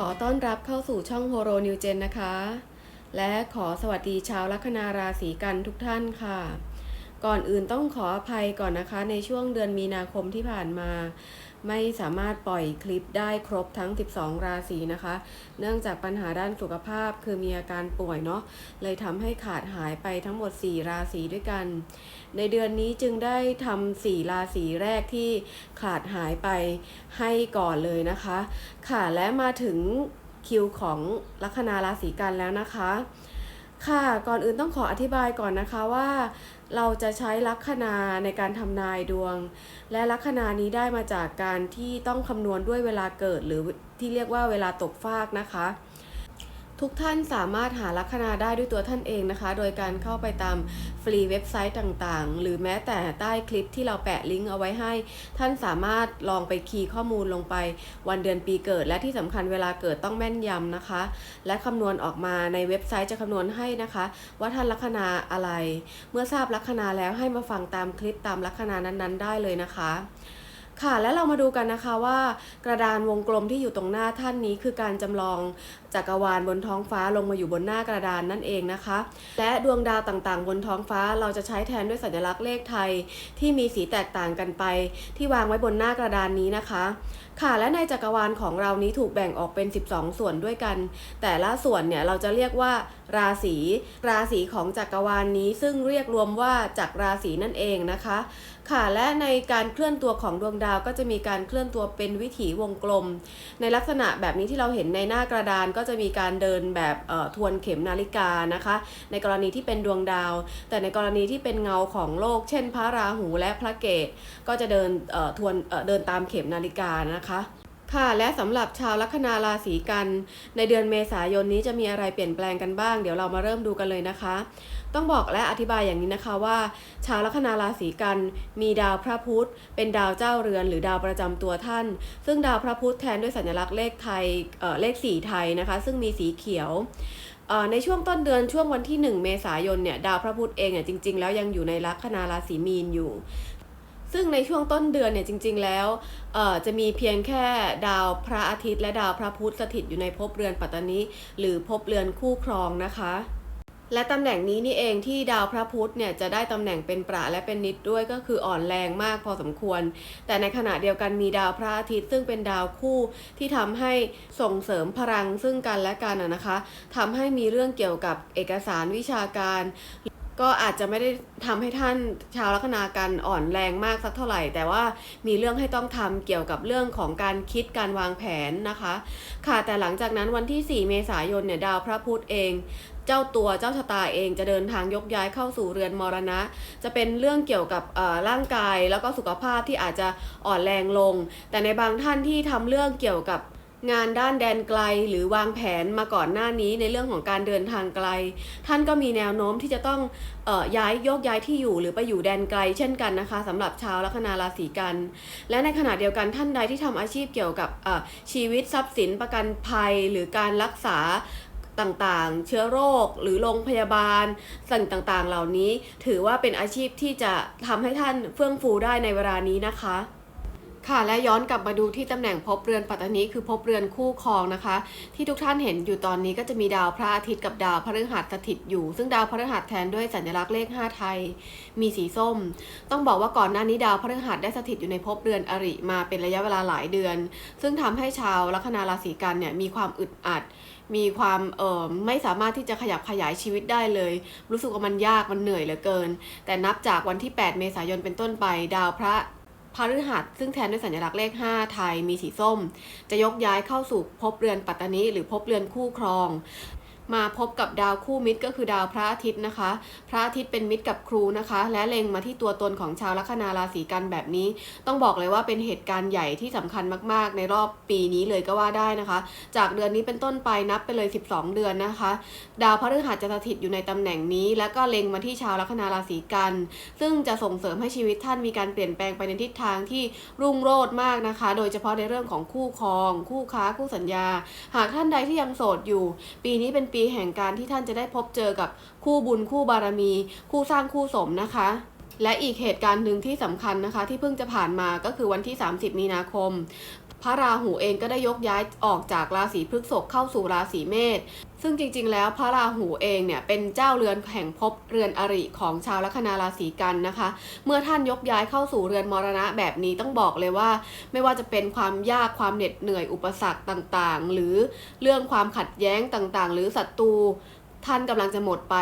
ขอต้อนรับเข้าสู่ช่องโฮโรนิวเจนนะคะ และขอสวัสดีชาวลัคนาราศีกันทุกท่านค่ะ ก่อนอื่นต้องขออภัยก่อนนะคะในช่วงเดือนมีนาคมที่ผ่านมา ไม่สามารถปล่อยคลิปได้ครบทั้ง 12 ราศีนะคะ เนื่องจากปัญหาด้านสุขภาพคือมีอาการป่วยเนาะเลยทำให้ขาดหายไปทั้งหมด 4 ราศีด้วยกัน ในเดือนนี้จึงได้ทำ4ราศีแรกที่ขาดหายไปให้ก่อนเลยนะคะ ค่ะและมาถึงคิวของลัคนาราศีกันแล้วนะคะ ค่ะ ก่อนอื่นต้องขออธิบายก่อนนะคะว่า เราจะใช้ลัคนาในการทำนายดวง และลัคนานี้ได้มาจากการที่ต้องคำนวณด้วยเวลาเกิดหรือที่เรียกว่าเวลาตกฟากนะคะ ทุกท่านสามารถหาลัคนาได้ด้วยตัวท่านเองนะคะ โดยการเข้าไปตามฟรีเว็บไซต์ต่างๆ หรือแม้แต่ใต้คลิปที่เราแปะลิงก์เอาไว้ให้ ท่านสามารถลองไปคีย์ข้อมูลลงไป วันเดือนปีเกิด และที่สำคัญเวลาเกิดต้องแม่นยำนะคะ และคำนวณออกมาในเว็บไซต์จะคำนวณให้นะคะ ว่าท่านลัคนาอะไร เมื่อทราบลัคนาแล้วให้มาฟังตามคลิปตามลัคนานั้นๆ ได้เลยนะคะ ค่ะและเรามาดูกันนะคะว่ากระดานวงกลมที่อยู่ตรงหน้าท่านนี้คือการจำลองจักรวาลบนท้องฟ้าลงมาอยู่บนหน้ากระดานนั่นเองนะคะ และดวงดาวต่างๆ บนท้องฟ้าเราจะใช้แทนด้วยสัญลักษณ์เลขไทย ที่มีสีแตกต่างกันไป ที่วางไว้บนหน้ากระดานนี้นะคะค่ะและในจักรวาลของเรานี้ถูกแบ่งออกเป็น 12 ส่วนด้วยกัน แต่ละส่วนเนี่ยเราจะเรียกว่า ราศีราศีของจักรวาลนี้ซึ่งเรียกรวมว่าจักรราศีนั่นเองนะคะ ค่ะและในการเคลื่อนตัวของดวงดาวก็จะมีการเคลื่อนตัวเป็นวิถีวงกลม ในลักษณะแบบนี้ที่เราเห็นในหน้ากระดานก็จะมีการเดินแบบเอ่อทวนเข็มนาฬิกานะคะ ในกรณีที่เป็นดวงดาว แต่ในกรณีที่เป็นเงาของโลก เช่น พระราหูและพระเกตก็จะเดินเอ่อทวนเอ่อเดินตามเข็มนาฬิกานะคะค่ะและสำหรับชาวลัคนาราศีกัน ในเดือนเมษายนนี้จะมีอะไรเปลี่ยนแปลงกันบ้าง เดี๋ยวเรามาเริ่มดูกันเลยนะคะ ต้องบอกและอธิบายอย่างนี้นะคะว่า ชาวลัคนาราศีกันมีดาวพระพุธ เป็นดาวเจ้าเรือนหรือดาวประจำตัวท่าน ซึ่งดาวพระพุธแทนด้วยสัญลักษณ์เลขไทยเอ่อเลขสีไทยนะคะ ซึ่งมีสีเขียวในช่วงต้นเดือนช่วงวันที่ 1 เมษายนเนี่ยดาวพระพุธเองเนี่ยจริง ๆ แล้วยังอยู่ในลัคนาราศีมีนอยู่ ซึ่งในช่วงต้นเดือนเนี่ยจริง ๆ แล้วเอ่อจะมีเพียงแค่ดาวพระอาทิตย์และดาวพระพุธสถิตอยู่ในภพเรือนปัตตานีหรือภพเรือนคู่ครองนะคะและตำแหน่งนี้นี่เองที่ดาวพระพุธเนี่ยจะได้ตำแหน่งเป็นประและเป็นนิดด้วยก็คืออ่อนแรงมากพอสมควร แต่ในขณะเดียวกันมีดาวพระอาทิตย์ซึ่งเป็นดาวคู่ที่ทำให้ส่งเสริมพลังซึ่งกันและกันนะคะทำให้มีเรื่องเกี่ยวกับเอกสารวิชาการ ก็อาจจะไม่ได้ทำให้ท่านชาวลัคนากันอ่อนแรงมากสักเท่าไหร่ แต่ว่ามีเรื่องให้ต้องทำเกี่ยวกับเรื่องของการคิดการวางแผนนะคะ ค่ะแต่หลังจากนั้นวันที่ 4 เมษายนเนี่ยดาวพระพุธเอง เจ้าตัวเจ้าชะตาเองจะเดินทางยกย้ายเข้าสู่เรือนมรณะ จะเป็นเรื่องเกี่ยวกับเอ่อร่างกายแล้วก็สุขภาพที่อาจจะอ่อนแรงลง แต่ในบางท่านที่ทำเรื่องเกี่ยวกับ งานด้านแดนไกลหรือวางแผนมาก่อนหน้านี้ในเรื่องของการเดินทางไกล ท่านก็มีแนวโน้มที่จะต้องออย้ายโยกย้ายที่อยู่หรือไปอยู่แดนไกล เช่นกันนะคะสำหรับชาวลัคนาราศีกัน และในขณะเดียวกันท่านใดที่ทำอาชีพเกี่ยวกับชีวิตทรัพย์สินประกันภัยหรือการรักษาต่างๆ เชื้อโรคหรือโรงพยาบาล สิ่งต่างๆ เหล่านี้ ถือว่าเป็นอาชีพที่จะทำให้ท่านเฟื่องฟูได้ในเวลานี้นะคะ ค่ะและย้อนกลับมาดูที่ตำแหน่งภพเรือนปัตตานีคือภพเรือนคู่ครองนะคะ ที่ทุกท่านเห็นอยู่ตอนนี้ก็จะมีดาวพระอาทิตย์กับดาวพฤหัสสถิตอยู่ ซึ่งดาวพฤหัสแทนด้วยสัญลักษณ์เลข 5 ไทย มีสีส้ม ต้องบอกว่าก่อนหน้านี้ดาวพฤหัสได้สถิตอยู่ในภพเรือนอริมาเป็นระยะเวลาหลายเดือน ซึ่งทำให้ชาวลัคนาราศีกันเนี่ยมีความอึดอัดมีความเอ่อไม่สามารถที่จะขยับขยายชีวิตได้เลย รู้สึกว่ามันยากมันเหนื่อยเหลือเกิน แต่นับจากวันที่ 8 เมษายนเป็นต้นไป ดาวพระ พฤหัสซึ่งแทนด้วยสัญลักษณ์เลข 5 ไทยมีสีส้ม จะยกย้ายเข้าสู่ภพเรือนปัตตานีหรือภพเรือนคู่ครอง มาพบกับดาวคู่มิตรก็คือดาวพระอาทิตย์นะคะ พระอาทิตย์เป็นมิตรกับครูนะคะ และเล็งมาที่ตัวตนของชาวลัคนาราศีกันแบบนี้ ต้องบอกเลยว่าเป็นเหตุการณ์ใหญ่ที่สำคัญมาก ๆ ในรอบปีนี้เลยก็ว่าได้นะคะ จากเดือนนี้เป็นต้นไปนับไปเลย 12 เดือนนะคะ ดาวพฤหัสจะสถิตอยู่ในตำแหน่งนี้ และก็เล็งมาที่ชาวลัคนาราศีกัน ซึ่งจะส่งเสริมให้ชีวิตท่านมีการเปลี่ยนแปลงไปในทิศทางที่รุ่งโรจน์มากนะคะ โดยเฉพาะในเรื่องของคู่ครอง คู่ค้าคู่สัญญา หากท่านใดที่ยังโสดอยู่ ปีนี้เป็นปีแห่งการที่ท่านจะได้พบเจอกับคู่บุญคู่บารมี คู่สร้างคู่สมนะคะ และอีกเหตุการณ์หนึ่งที่สำคัญนะคะ ที่เพิ่งจะผ่านมาก็คือวันที่ 30 มีนาคม พระราหูเองก็ได้ยกย้ายออกจากราศีพฤษภเข้าสู่ราศีเมษซึ่งจริงๆ แล้วพระราหูเองเนี่ยเป็นเจ้าเรือนแห่งภพเรือนอริของชาวลัคนาราศีกันนะคะ เมื่อท่านยกย้ายเข้าสู่เรือนมรณะแบบนี้ต้องบอกเลยว่า ไม่ว่าจะเป็นความยากความเหน็ดเหนื่อยอุปสรรคต่างๆ หรือเรื่องความขัดแย้งต่างๆ หรือศัตรู ท่านกำลังจะหมดไป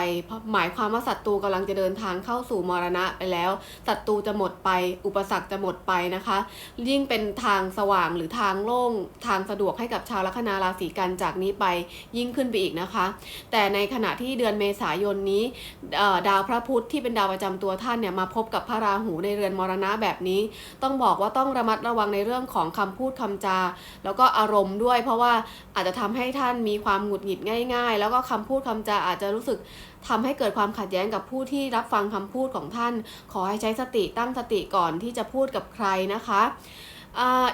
หมายความว่าศัตรูกำลังจะเดินทางเข้าสู่มรณะไปแล้วศัตรูจะหมดไป อุปสรรคจะหมดไปนะคะ ยิ่งเป็นทางสว่างหรือทางโล่งทางสะดวกให้กับชาวลัคนาราศีกันจากนี้ไปยิ่งขึ้นไปอีกนะคะ แต่ในขณะที่เดือนเมษายนนี้ดาวพระพุธที่เป็นดาวประจำตัวท่านเนี่ยมาพบกับพระราหูในเรือนมรณะแบบนี้ ต้องบอกว่าต้องระมัดระวังในเรื่องของคำพูดคำจา แล้วก็อารมณ์ด้วย เพราะว่าอาจจะทำให้ท่านมีความหงุดหงิดง่าย ๆ แล้วก็คำพูดคำจาอาจจะรู้สึกทำให้เกิดความขัดแย้งกับผู้ที่รับฟังคำพูดของท่าน ขอให้ใช้สติตั้งสติก่อนที่จะพูดกับใครนะคะ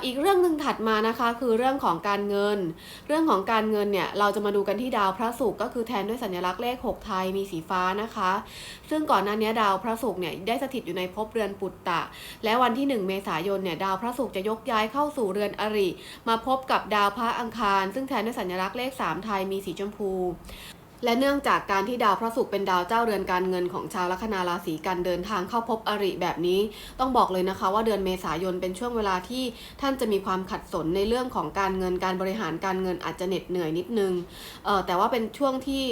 อีกเรื่องหนึ่งถัดมานะคะคือเรื่องของการเงิน เรื่องของการเงินเนี่ยเราจะมาดูกันที่ดาวพระศุกร์ก็คือแทนด้วยสัญลักษณ์เลข 6 ไทยมีสีฟ้านะคะ ซึ่งก่อนหน้านี้ดาวพระศุกร์เนี่ยได้สถิตอยู่ในภพเรือนปุตตะ และวันที่ 1 เมษายนเนี่ยดาวพระศุกร์จะยกย้ายเข้าสู่เรือนอริ มาพบกับดาวพระอังคาร ซึ่งแทนด้วยสัญลักษณ์เลข 3 ไทยมีสีชมพู และเนื่องจากการที่ดาวพระศุกร์เป็นดาวเจ้าเรือนการเงินของชาวลัคนาราศีกันเดินทางเข้าพบอริแบบนี้ ต้องบอกเลยนะคะว่าเดือนเมษายนเป็นช่วงเวลาที่ท่านจะมีความขัดสนในเรื่องของการเงินการบริหารการเงินอาจจะเหน็ดเหนื่อยนิดนึงแต่ว่าเป็นช่วงที่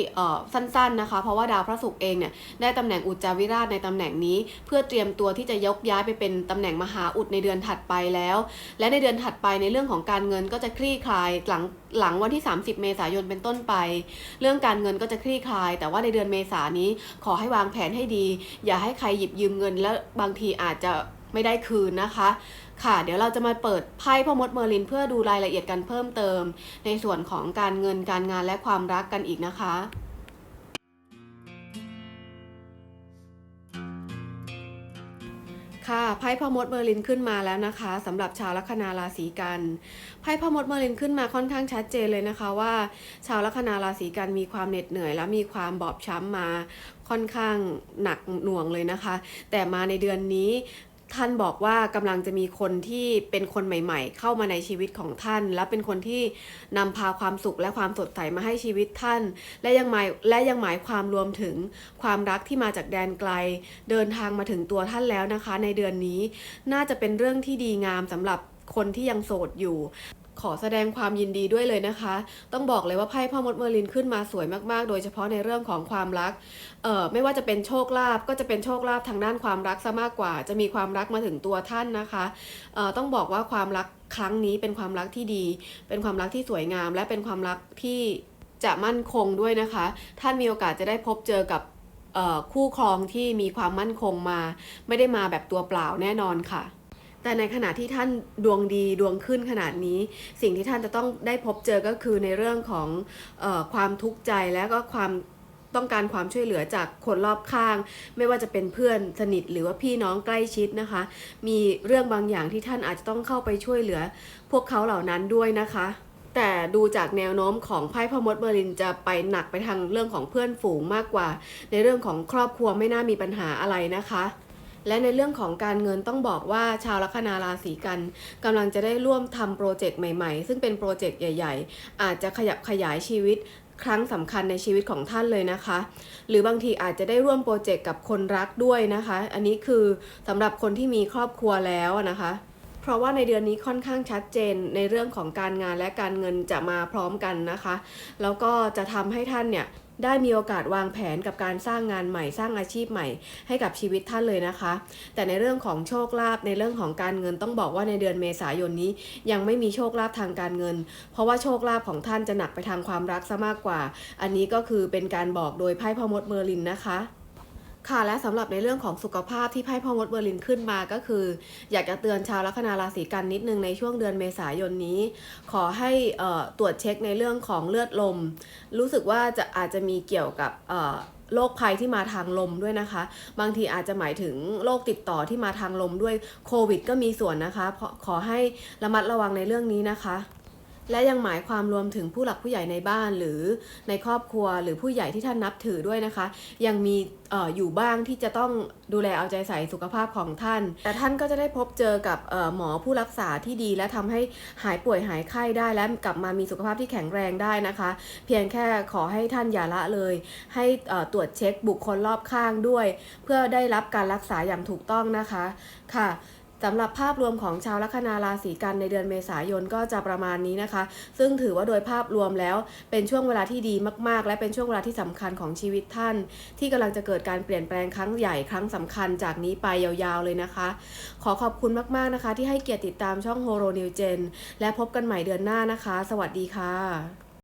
สั้นๆนะคะ เพราะว่าดาวพระศุกร์เองเนี่ยได้ตำแหน่งอุจจาวิราชในตำแหน่งนี้ เพื่อเตรียมตัวที่จะยกย้ายไปเป็นตำแหน่งมหาอุดในเดือนถัดไปแล้ว และในเดือนถัดไปในเรื่องของการเงินก็จะคลี่คลายหลัง หลังวันที่ 30 เมษายนเป็นต้นไป เรื่องการเงินก็จะคลี่คลาย แต่ว่าในเดือนเมษายนนี้ขอให้วางแผนให้ดี อย่าให้ใครหยิบยืมเงิน แล้วบางทีอาจจะไม่ได้คืนนะคะ ค่ะ เดี๋ยวเราจะมาเปิดไพ่พ่อมดเมอร์ลิน เพื่อดูรายละเอียดกันเพิ่มเติม ในส่วนของการเงินการงานและความรักกันอีกนะคะ ค่ะไพ่พ่อมดเมอร์ลินขึ้นมาแล้วนะคะสำหรับชาวลัคนาราศีกันไพ่พ่อมดเมอร์ลินขึ้นมาค่อนข้างชัดเจนเลยนะคะว่า ชาวลัคนาราศีกันมีความเหน็ดเหนื่อย และมีความบอบช้ำมาค่อนข้างหนักหน่วงเลยนะคะ แต่มาในเดือนนี้ ท่านบอกว่ากำลังจะมีคนที่เป็นคนใหม่ ๆ เข้ามาในชีวิตของท่าน และเป็นคนที่นำพาความสุขและความสดใสมาให้ชีวิตท่าน และยังหมายและยังหมายความรวมถึงความรักที่มาจากแดนไกล เดินทางมาถึงตัวท่านแล้วนะคะ ในเดือนนี้ น่าจะเป็นเรื่องที่ดีงามสำหรับคนที่ยังโสดอยู่ ขอแสดงความยินดีด้วยเลยนะคะ ต้องบอกเลยว่าไพ่พ่อมดเมอร์ลินขึ้นมาสวยมากๆ โดยเฉพาะในเรื่องของความรัก เอ่อไม่ว่าจะเป็นโชคลาภก็จะเป็นโชคลาภทางด้านความรักซะมากกว่า จะมีความรักมาถึงตัวท่านนะคะเอ่อต้องบอกว่าความรักครั้งนี้เป็นความรักที่ดี เป็นความรักที่สวยงาม และเป็นความรักที่จะมั่นคงด้วยนะคะ ท่านมีโอกาสจะได้พบเจอกับคู่ครองที่มีความมั่นคงมา ไม่ได้มาแบบตัวเปล่าแน่นอนค่ะ แต่ในขณะที่ท่านดวงดีดวงขึ้นขนาดนี้ สิ่งที่ท่านจะต้องได้พบเจอก็คือในเรื่องของออความทุกข์ใจและก็ความต้องการความช่วยเหลือจากคนรอบข้าง ไม่ว่าจะเป็นเพื่อนสนิทหรือว่าพี่น้องใกล้ชิดนะคะ มีเรื่องบางอย่างที่ท่านอาจจะต้องเข้าไปช่วยเหลือ พวกเขาเหล่านั้นด้วยนะคะ แต่ดูจากแนวโน้มของไพ่พมดเบอร์ลินจะไปหนักไปทางเรื่องของเพื่อนฝูงมากกว่า ในเรื่องของครอบครัวไม่น่ามีปัญหาอะไรนะคะ และในเรื่องของการเงินต้องบอกว่าชาวลัคนาราศีกันกำลังจะได้ร่วมทำโปรเจกต์ใหม่ๆ ซึ่งเป็นโปรเจกต์ใหญ่ ๆ อาจจะขยับขยายชีวิตครั้งสำคัญในชีวิตของท่านเลยนะคะ หรือบางทีอาจจะได้ร่วมโปรเจกต์กับคนรักด้วยนะคะ อันนี้คือสำหรับคนที่มีครอบครัวแล้วนะคะเพราะว่าในเดือนนี้ค่อนข้างชัดเจนในเรื่องของการงานและการเงินจะมาพร้อมกันนะคะ แล้วก็จะทำให้ท่านเนี่ย ได้มีโอกาสวางแผนกับการสร้างงานใหม่สร้างอาชีพใหม่ ให้กับชีวิตท่านเลยนะคะ แต่ในเรื่องของโชคลาภในเรื่องของการเงินต้องบอกว่าในเดือนเมษายนนี้ ยังไม่มีโชคลาภทางการเงิน เพราะว่าโชคลาภของท่านจะหนักไปทางความรักซะมากกว่า อันนี้ก็คือเป็นการบอกโดยไพ่พมดเมอร์ลินนะคะ ค่ะและสำหรับในเรื่องของสุขภาพที่ไพ่พ่อมดเบอร์ลินขึ้นมาก็คือ อยากจะเตือนชาวลัคนาราศีกันนิดนึงในช่วงเดือนเมษายนนี้ ขอให้ตรวจเช็คในเรื่องของเลือดลม รู้สึกว่าจะอาจจะมีเกี่ยวกับโรคภัยที่มาทางลมด้วยนะคะ บางทีอาจจะหมายถึงโรคติดต่อที่มาทางลมด้วยโควิด ก็มีส่วนนะคะขอให้ระมัดระวังในเรื่องนี้นะคะ และยังหมายความรวมถึงผู้หลักผู้ใหญ่ในบ้านหรือในครอบครัวหรือผู้ใหญ่ที่ท่านนับถือด้วยนะคะ ยังมีอออยู่บ้างที่จะต้องดูแลเอาใจใส่สุขภาพของท่าน แต่ท่านก็จะได้พบเจอกับออหมอผู้รักษาที่ดี และทำให้หายป่วยหายไข้ได้และกลับมามีสุขภาพที่แข็งแรงได้นะคะ เพียงแค่ขอให้ท่านอย่าละเลย ให้ตรวจเช็คบุคคลรอบข้างด้วย เพื่อได้รับการรักษาอย่างถูกต้องนะคะค่ะ สำหรับภาพรวมของชาวลัคนาราศีกันในเดือนเมษายนก็จะประมาณนี้นะคะ ซึ่งถือว่าโดยภาพรวมแล้วเป็นช่วงเวลาที่ดีมากๆ และเป็นช่วงเวลาที่สำคัญของชีวิตท่าน ที่กำลังจะเกิดการเปลี่ยนแปลงครั้งใหญ่ครั้งสำคัญจากนี้ไปยาวๆเลยนะคะ ขอขอบคุณมากๆนะคะ ที่ให้เกียรติติดตามช่องโฮโรนิวเจนและพบกันใหม่เดือนหน้านะคะ สวัสดีค่ะ